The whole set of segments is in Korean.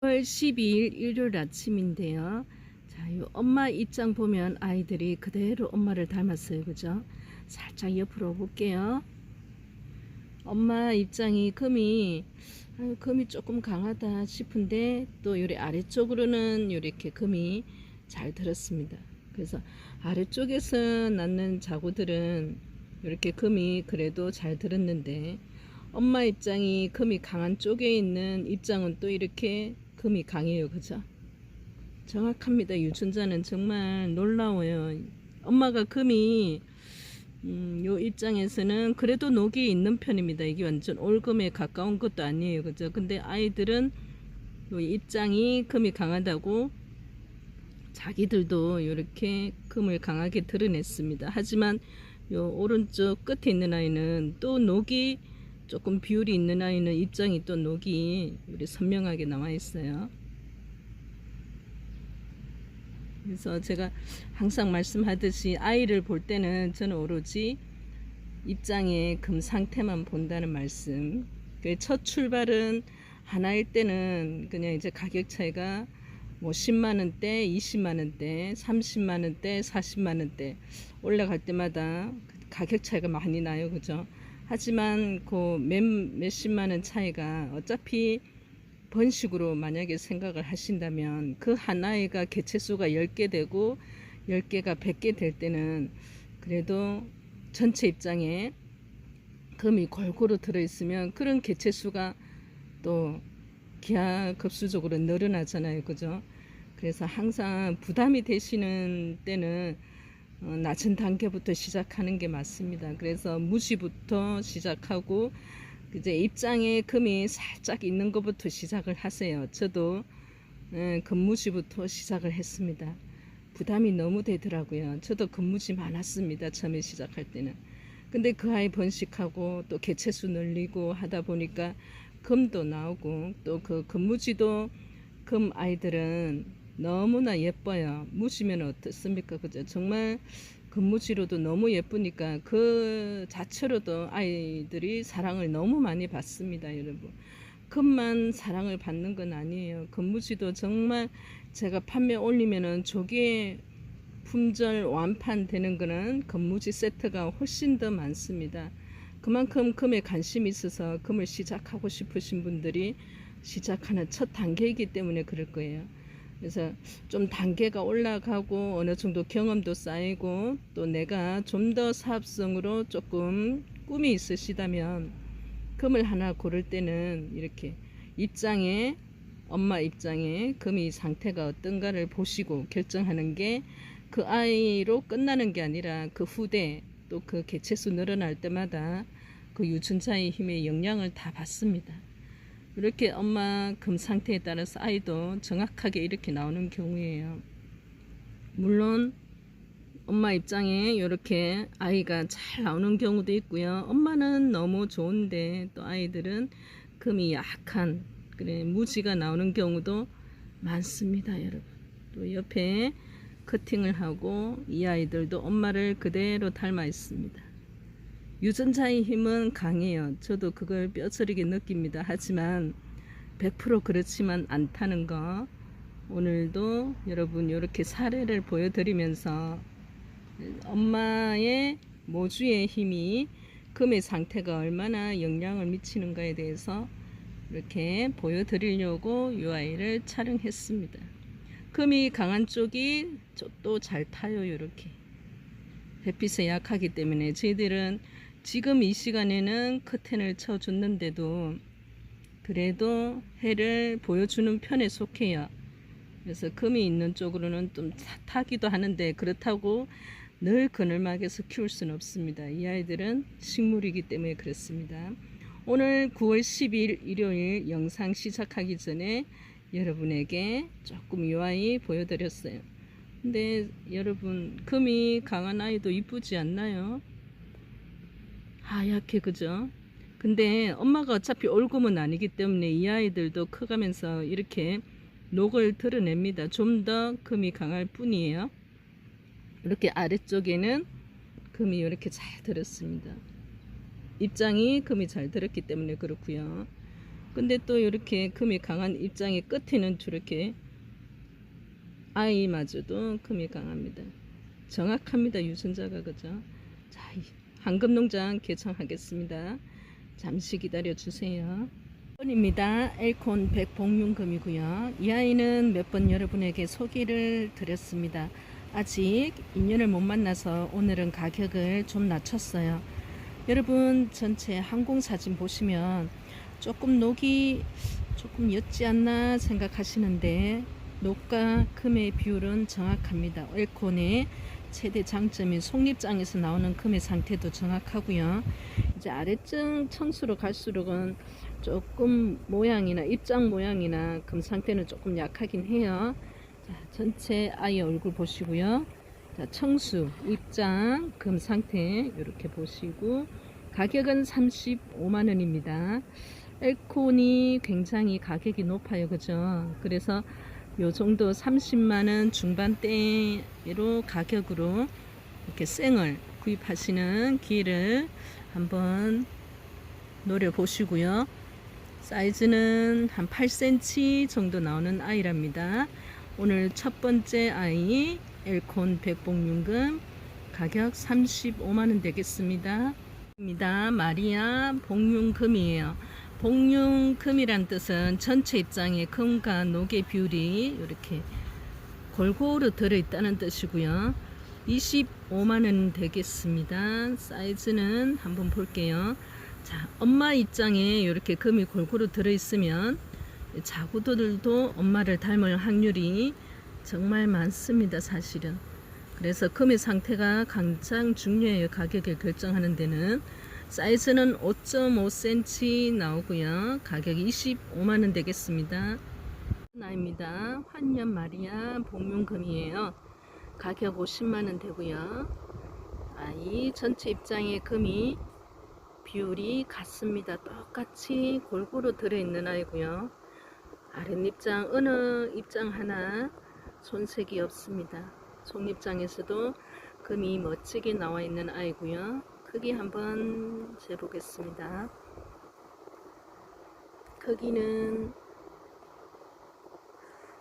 월 12일 일요일 아침인데요. 자, 이 엄마 입장 보면 아이들이 그대로 엄마를 닮았어요. 그죠? 살짝 옆으로 볼게요. 엄마 입장이 금이 아유, 금이 조금 강하다 싶은데 또 요리 아래쪽으로는 요렇게 금이 잘 들었습니다. 그래서 아래쪽에서 낳는 자구들은 이렇게 금이 그래도 잘 들었는데 엄마 입장이 금이 강한 쪽에 있는 입장은 또 이렇게 금이 강해요. 그죠? 정확합니다. 유전자는 정말 놀라워요. 엄마가 금이 음, 요 입장에서는 그래도 녹이 있는 편입니다. 이게 완전 올금에 가까운 것도 아니에요. 그죠? 근데 아이들은 요 입장이 금이 강하다고 자기들도 이렇게 금을 강하게 드러냈습니다. 하지만 요 오른쪽 끝에 있는 아이는 또 녹이 조금 비율이 있는 아이는 입장이 또 녹이 우리 선명하게 나와 있어요. 그래서 제가 항상 말씀하듯이 아이를 볼 때는 저는 오로지 입장의 금 상태만 본다는 말씀. 그첫 출발은 하나일 때는 그냥 이제 가격 차이가 뭐 10만 원대, 20만 원대, 30만 원대, 40만 원대 올라갈 때마다 가격 차이가 많이 나요. 그죠? 하지만 그 몇, 몇십만 원 차이가 어차피 번식으로 만약에 생각을 하신다면 그 하나이가 개체수가 10개 되고 10개가 100개 될 때는 그래도 전체 입장에 금이 골고루 들어있으면 그런 개체수가 또 기하급수적으로 늘어나잖아요. 그죠? 그래서 항상 부담이 되시는 때는 어, 낮은 단계부터 시작하는 게 맞습니다. 그래서 무시부터 시작하고 이제 입장에 금이 살짝 있는 것부터 시작을 하세요. 저도 예, 금무지부터 시작을 했습니다. 부담이 너무 되더라고요. 저도 금무지 많았습니다. 처음에 시작할 때는. 근데 그 아이 번식하고 또 개체수 늘리고 하다 보니까 금도 나오고 또그 금무지도 금 아이들은 너무나 예뻐요. 무시면 어떻습니까? 그죠? 정말 금무지로도 너무 예쁘니까 그 자체로도 아이들이 사랑을 너무 많이 받습니다, 여러분. 금만 사랑을 받는 건 아니에요. 금무지도 정말 제가 판매 올리면은 조개 품절 완판 되는 거는 금무지 세트가 훨씬 더 많습니다. 그만큼 금에 관심이 있어서 금을 시작하고 싶으신 분들이 시작하는 첫 단계이기 때문에 그럴 거예요. 그래서 좀 단계가 올라가고 어느 정도 경험도 쌓이고 또 내가 좀 더 사업성으로 조금 꿈이 있으시다면 금을 하나 고를 때는 이렇게 입장에 엄마 입장에 금이 상태가 어떤가를 보시고 결정하는 게 그 아이로 끝나는 게 아니라 그 후대 또 그 개체수 늘어날 때마다 그 유전자의 힘의 영향을 다 받습니다. 이렇게 엄마 금 상태에 따라서 아이도 정확하게 이렇게 나오는 경우예요. 물론 엄마 입장에 이렇게 아이가 잘 나오는 경우도 있고요. 엄마는 너무 좋은데 또 아이들은 금이 약한 그래 무지가 나오는 경우도 많습니다, 여러분. 또 옆에 커팅을 하고 이 아이들도 엄마를 그대로 닮아 있습니다. 유전자의 힘은 강해요. 저도 그걸 뼈저리게 느낍니다. 하지만 100% 그렇지만 않다는 거 오늘도 여러분 이렇게 사례를 보여드리면서 엄마의 모주의 힘이 금의 상태가 얼마나 영향을 미치는가에 대해서 이렇게 보여드리려고 이 아이를 촬영했습니다. 금이 강한 쪽이 또 잘 타요. 이렇게 햇빛에 약하기 때문에 저희들은 지금 이 시간에는 커튼을 쳐줬는데도 그래도 해를 보여주는 편에 속해요. 그래서 금이 있는 쪽으로는 좀 타기도 하는데 그렇다고 늘 그늘막에서 키울 수는 없습니다. 이 아이들은 식물이기 때문에 그렇습니다. 오늘 9월 10일 일요일 영상 시작하기 전에 여러분에게 조금 이 아이 보여드렸어요. 근데 여러분 금이 강한 아이도 이쁘지 않나요? 하얗게 그죠? 근데 엄마가 어차피 올금은 아니기 때문에 이 아이들도 커가면서 이렇게 녹을 드러냅니다. 좀 더 금이 강할 뿐이에요. 이렇게 아래쪽에는 금이 이렇게 잘 들었습니다. 입장이 금이 잘 들었기 때문에 그렇고요. 근데 또 이렇게 금이 강한 입장의 끝에는 저렇게 아이마저도 금이 강합니다. 정확합니다. 유전자가 그죠? 자, 이 황금농장 개창하겠습니다. 잠시 기다려 주세요. 번입니다. 엘콘 백봉융금이고요. 이 아이는 몇 번 여러분에게 소개를 드렸습니다. 아직 인연을 못 만나서 오늘은 가격을 좀 낮췄어요. 여러분 전체 항공 사진 보시면 조금 녹이 조금 옅지 않나 생각하시는데 녹과 금의 비율은 정확합니다. 엘콘의 최대 장점인 속립장에서 나오는 금의 상태도 정확하고요. 이제 아래층 청수로 갈수록은 조금 모양이나 입장 모양이나 금 상태는 조금 약하긴 해요. 자, 전체 아이 얼굴 보시고요. 자, 청수, 입장, 금 상태 이렇게 보시고 가격은 35만 원입니다. 엘콘이 굉장히 가격이 높아요. 그죠? 그래서 요 정도 30만 원 중반대로 가격으로 이렇게 생을 구입하시는 기회를 한번 노려 보시고요. 사이즈는 한 8cm 정도 나오는 아이랍니다. 오늘 첫 번째 아이 엘콘 백봉윤금 가격 35만원 되겠습니다. 입니다. 마리아 복륜금이에요. 복륜금이란 뜻은 전체 입장에 금과 녹의 비율이 이렇게 골고루 들어있다는 뜻이고요. 25만원 되겠습니다. 사이즈는 한번 볼게요. 자, 엄마 입장에 이렇게 금이 골고루 들어있으면 자구들도 엄마를 닮을 확률이 정말 많습니다. 사실은. 그래서 금의 상태가 가장 중요해요. 가격을 결정하는 데는. 사이즈는 5.5cm 나오고요. 가격이 25만원 되겠습니다. 나입니다. 환년 마리아 복륜금이에요. 가격 50만원 되고요. 아이 전체 입장에 금이 비율이 같습니다. 똑같이 골고루 들어있는 아이고요. 아랫입장 어느 입장 하나 손색이 없습니다. 속입장에서도 금이 멋지게 나와 있는 아이고요. 크기 한번 재보겠습니다. 크기는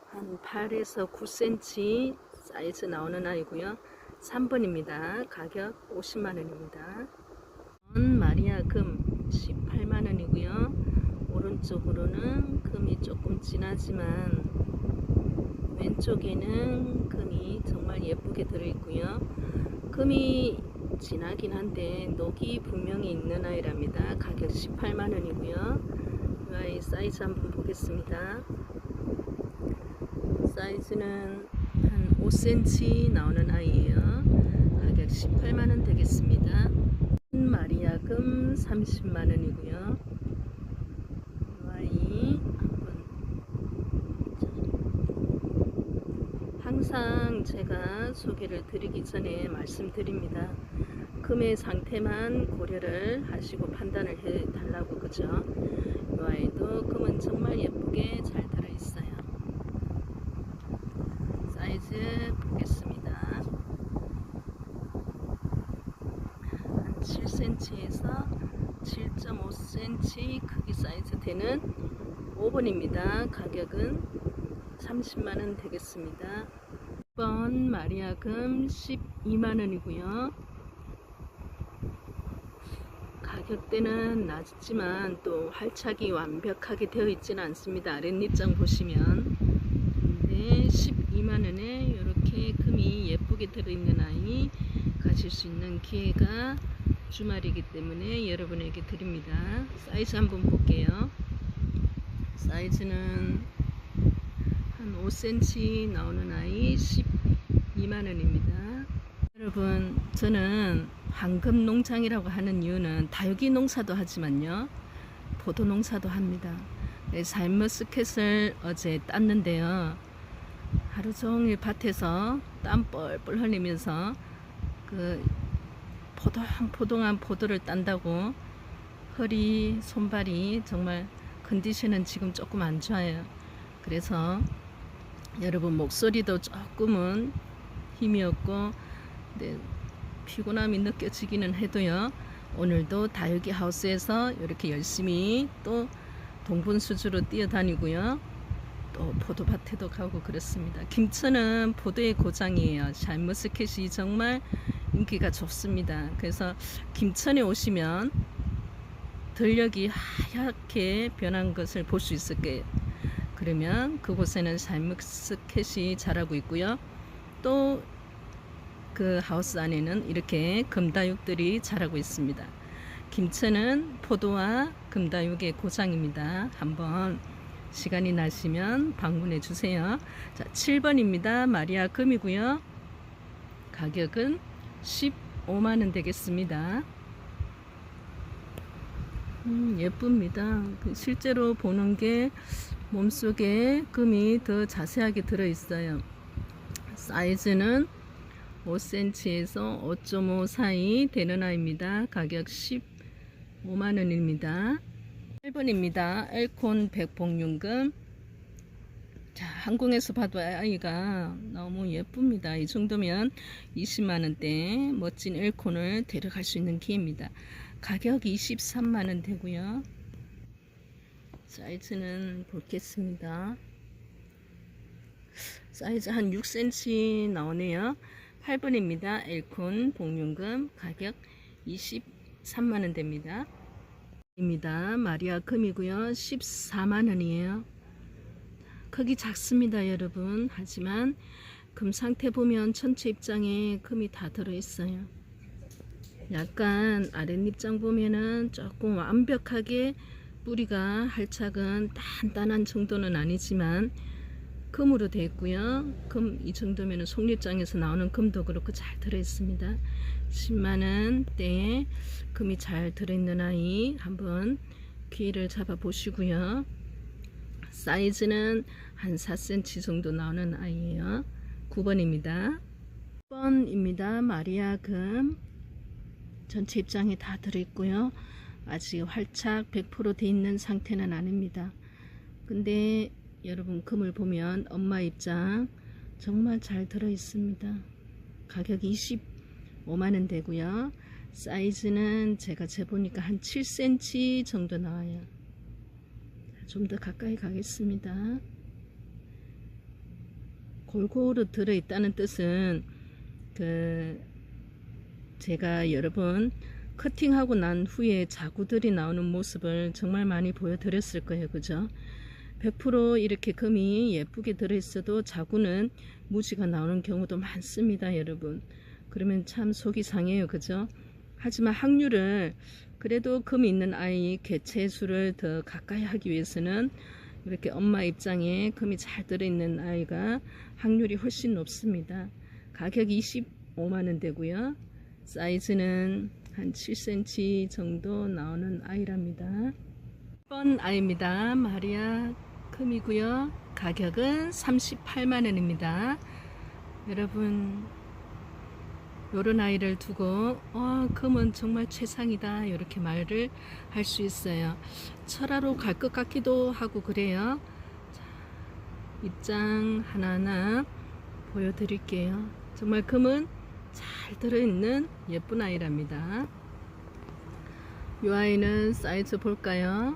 한 8에서 9cm 사이즈 나오는 아이고요. 3번입니다. 가격 50만원입니다. 마리아 금 18만원이고요. 오른쪽으로는 금이 조금 진하지만 왼쪽에는 금이 정말 예쁘게 들어있고요. 금이 진하긴 한데 녹이 분명히 있는 아이랍니다. 가격 18만원이고요. 이 아이 사이즈 한번 보겠습니다. 사이즈는 한 5cm 나오는 아이예요. 가격 18만원 되겠습니다. 마리아금 30만원이고요. 아이 한번 항상 제가 소개를 드리기 전에 말씀드립니다. 금의 상태만 고려를 하시고 판단을 해 달라고 그죠? 이 아이도 금은 정말 예쁘게 잘 들어 있어요. 사이즈 보겠습니다. 한 7cm에서 7.5cm 크기 사이즈 되는 5번입니다. 가격은 30만원 되겠습니다. 6번 마리아금 12만원이고요. 가격대는 낮지만 또 활착이 완벽하게 되어 있지는 않습니다. 아랫입장 보시면 근데 12만원에 이렇게 금이 예쁘게 들어있는 아이 가실 수 있는 기회가 주말이기 때문에 여러분에게 드립니다. 사이즈 한번 볼게요. 사이즈는 한 5cm 나오는 아이 12만원입니다. 여러분 저는 황금 농장이라고 하는 이유는 다육이 농사도 하지만요 포도 농사도 합니다. 네, 샤인머스켓을 어제 땄는데요. 하루 종일 밭에서 땀 뻘뻘 흘리면서 그 포동포동한 포도를 딴다고 허리 손발이 정말 컨디션은 지금 조금 안 좋아요. 그래서 여러분 목소리도 조금은 힘이 없고 네, 피곤함이 느껴지기는 해도요. 오늘도 다육이 하우스에서 이렇게 열심히 또 동분수주로 뛰어다니고요. 또 포도밭에도 가고 그렇습니다. 김천은 포도의 고장이에요. 샤인머스켓이 정말 인기가 좋습니다. 그래서 김천에 오시면 들녘이 하얗게 변한 것을 볼 수 있을 거예요. 그러면 그곳에는 샤인머스켓이 자라고 있고요. 또 그 하우스 안에는 이렇게 금다육들이 자라고 있습니다. 김천은 포도와 금다육의 고장입니다. 한번 시간이 나시면 방문해 주세요. 자, 7번입니다. 마리아 금이고요. 가격은 15만 원 되겠습니다. 음, 예쁩니다. 그 실제로 보는 게 몸속에 금이 더 자세하게 들어 있어요. 사이즈는 5cm에서 5.5 사이 되는 아이입니다. 가격 15만 원입니다. 8번입니다. 엘콘 백봉윤금. 자, 항공에서 봐도 아이가 너무 예쁩니다. 이 정도면 20만 원대 멋진 엘콘을 데려갈 수 있는 기회입니다. 가격 23만 원 되고요. 사이즈는 보겠습니다. 사이즈 한 6cm 나오네요. 8번입니다. 엘콘 복륜금 가격 23만 원 됩니다. 입니다. 마리아 금이고요. 14만 원이에요. 크기 작습니다, 여러분. 하지만 금 상태 보면 전체 입장에 금이 다 들어 있어요. 약간 아랫입장 보면은 조금 완벽하게 뿌리가 할착은 단단한 정도는 아니지만 금으로 되어 있고요. 금 이 정도면 속립장에서 나오는 금도 그렇고 잘 들어 있습니다. 10만원 대에 금이 잘 들어있는 아이 한번 귀를 잡아 보시고요. 사이즈는 한 4cm 정도 나오는 아이예요. 9번입니다. 9번입니다. 마리아 금 전체 입장에 다 들어있고요. 아직 활착 100%돼 있는 상태는 아닙니다. 근데 여러분 금을 보면 엄마 입장 정말 잘 들어 있습니다. 가격 25만원 되고요. 사이즈는 제가 재보니까 한 7cm 정도 나와요. 좀 더 가까이 가겠습니다. 골고루 들어있다는 뜻은 그 제가 여러분 커팅하고 난 후에 자구들이 나오는 모습을 정말 많이 보여드렸을 거예요. 그죠? 100% 이렇게 금이 예쁘게 들어있어도 자구는 무지가 나오는 경우도 많습니다. 여러분. 그러면 참 속이 상해요. 그죠? 하지만 확률을 그래도 금이 있는 아이 개체 수를 더 가까이 하기 위해서는 이렇게 엄마 입장에 금이 잘 들어있는 아이가 확률이 훨씬 높습니다. 가격이 25만원 되고요. 사이즈는 한 7cm 정도 나오는 아이랍니다. 1번 아이입니다. 마리아 금이고요. 가격은 38만원입니다. 여러분 요런 아이를 두고 어, 금은 정말 최상이다 이렇게 말을 할 수 있어요. 철화로 갈 것 같기도 하고 그래요. 자, 입장 하나하나 보여드릴게요. 정말 금은 잘 들어있는 예쁜 아이랍니다. 이 아이는 사이즈 볼까요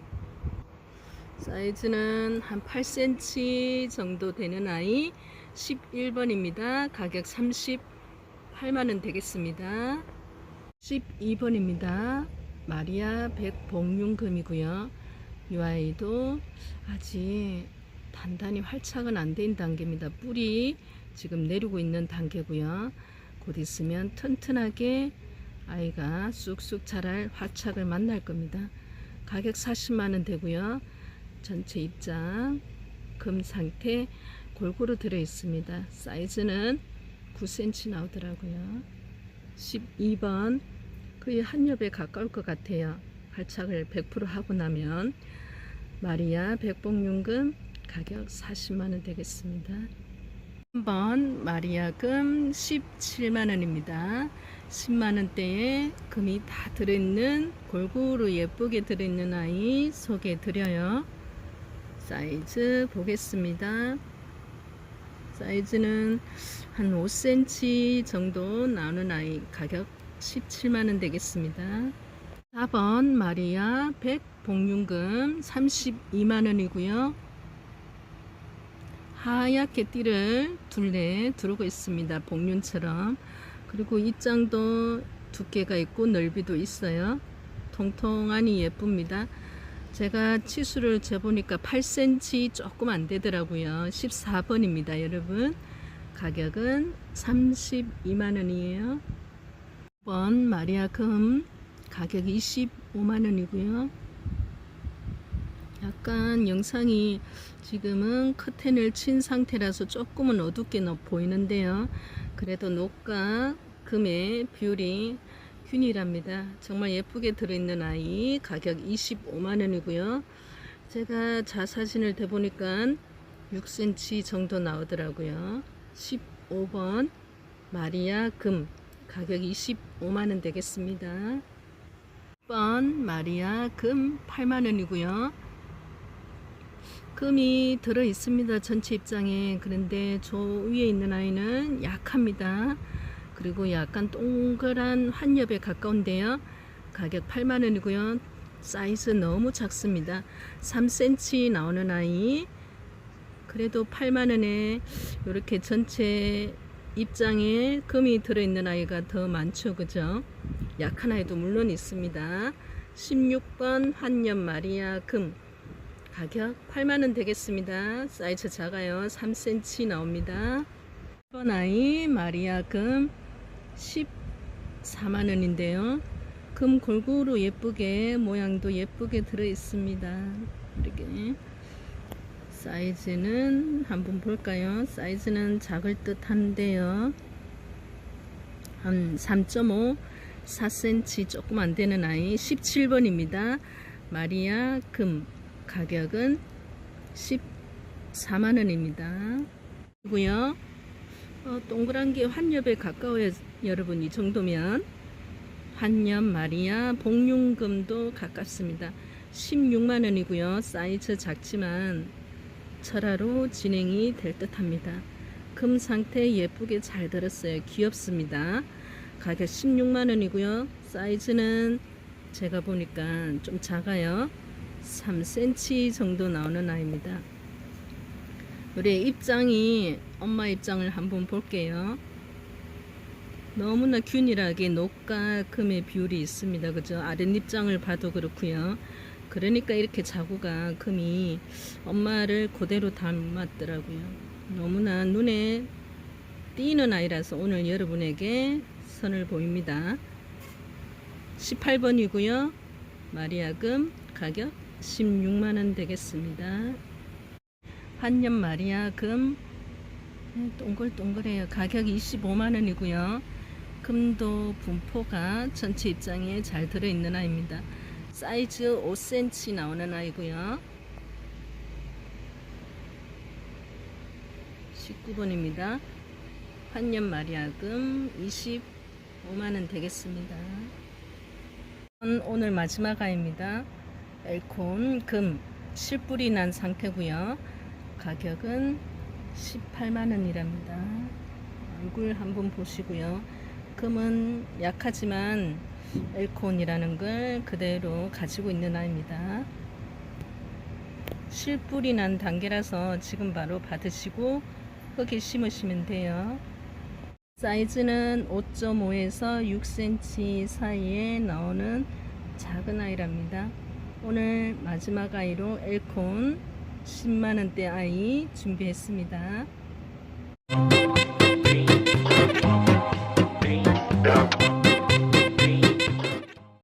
사이즈는 한 8cm 정도 되는 아이 11번입니다 가격 30 8만원 되겠습니다. 12번입니다. 마리아 백복륜금이고요. 이 아이도 아직 단단히 활착은 안 된 단계입니다. 뿌리 지금 내리고 있는 단계고요. 곧 있으면 튼튼하게 아이가 쑥쑥 자랄 활착을 만날 겁니다. 가격 40만원 되고요. 전체 입장 금 상태 골고루 들어 있습니다. 사이즈는 9cm 나오더라고요. 12번 거의 한 엽에 가까울 것 같아요. 발착을 100% 하고 나면 마리아 백봉윤금 가격 40만원 되겠습니다. 3번 마리아금 17만원입니다. 10만원대에 금이 다 들어있는 골고루 예쁘게 들어있는 아이 소개해 드려요. 사이즈 보겠습니다. 사이즈는 한 5cm 정도 나오는 아이 가격 17만원 되겠습니다. 4번 마리아 100 복륜금 32만원이고요. 하얗게 띠를 둘레 두르고 있습니다. 복륜처럼. 그리고 입장도 두께가 있고 넓이도 있어요. 통통하니 예쁩니다. 제가 치수를 재보니까 8cm 조금 안 되더라고요. 14번입니다, 여러분. 가격은 32만원이에요. 1번 마리아 금 가격 25만원이고요. 약간 영상이 지금은 커튼을 친 상태라서 조금은 어둡게 넣- 보이는데요. 그래도 녹과 금의 비율이 균일합니다. 정말 예쁘게 들어있는 아이 가격 25만원이고요. 제가 자사진을 대보니까 6cm 정도 나오더라고요. 15번 마리아 금 가격 25만원 되겠습니다. 10번 마리아 금 8만원이고요. 금이 들어 있습니다. 전체 입장에. 그런데 저 위에 있는 아이는 약합니다. 그리고 약간 동그란 환엽에 가까운데요. 가격 8만원이고요. 사이즈 너무 작습니다. 3cm 나오는 아이. 그래도 8만원에 이렇게 전체 입장에 금이 들어있는 아이가 더 많죠. 그죠? 약한 아이도 물론 있습니다. 16번 환엽 마리아 금. 가격 8만원 되겠습니다. 사이즈 작아요. 3cm 나옵니다. 1번 아이 마리아 금 14만원인데요. 금 골고루 예쁘게 모양도 예쁘게 들어 있습니다. 이렇게 사이즈는 한번 볼까요? 사이즈는 작을 듯 한데요. 한 3.5, 4cm 조금 안 되는 아이 17번입니다. 마리아 금 가격은 14만원입니다. 그리고요, 어, 동그란 게 환엽에 가까워요, 여러분. 이 정도면. 환엽 마리아 복륜금도 가깝습니다. 16만원이고요. 사이즈 작지만 철화로 진행이 될 듯 합니다. 금 상태 예쁘게 잘 들었어요. 귀엽습니다. 가격 16만원이고요. 사이즈는 제가 보니까 좀 작아요. 3cm 정도 나오는 아이입니다. 우리 입장이 엄마 입장을 한번 볼게요. 너무나 균일하게 녹과 금의 비율이 있습니다. 그죠? 아랫입장을 봐도 그렇고요. 그러니까 이렇게 자구가 금이 엄마를 그대로 닮았더라고요. 너무나 눈에 띄는 아이라서 오늘 여러분에게 선을 보입니다. 18번이고요. 마리아금 가격 16만원 되겠습니다. 한년 마리아금 네, 동글동글해요. 가격 25만원이고요. 금도 분포가 전체 입장에 잘 들어있는 아이입니다. 사이즈 5cm 나오는 아이고요. 19번입니다. 환년 마리아금 25만원 되겠습니다. 오늘 마지막 아이입니다. 엘콘 금 실뿌리 난 상태고요. 가격은 18만원이랍니다. 얼굴 한번 보시고요. 금은 약하지만 엘콘이라는 걸 그대로 가지고 있는 아이입니다. 실뿌리 난 단계라서 지금 바로 받으시고 흙에 심으시면 돼요. 사이즈는 5.5에서 6cm 사이에 나오는 작은 아이랍니다. 오늘 마지막 아이로 엘콘 10만원대 아이 준비했습니다.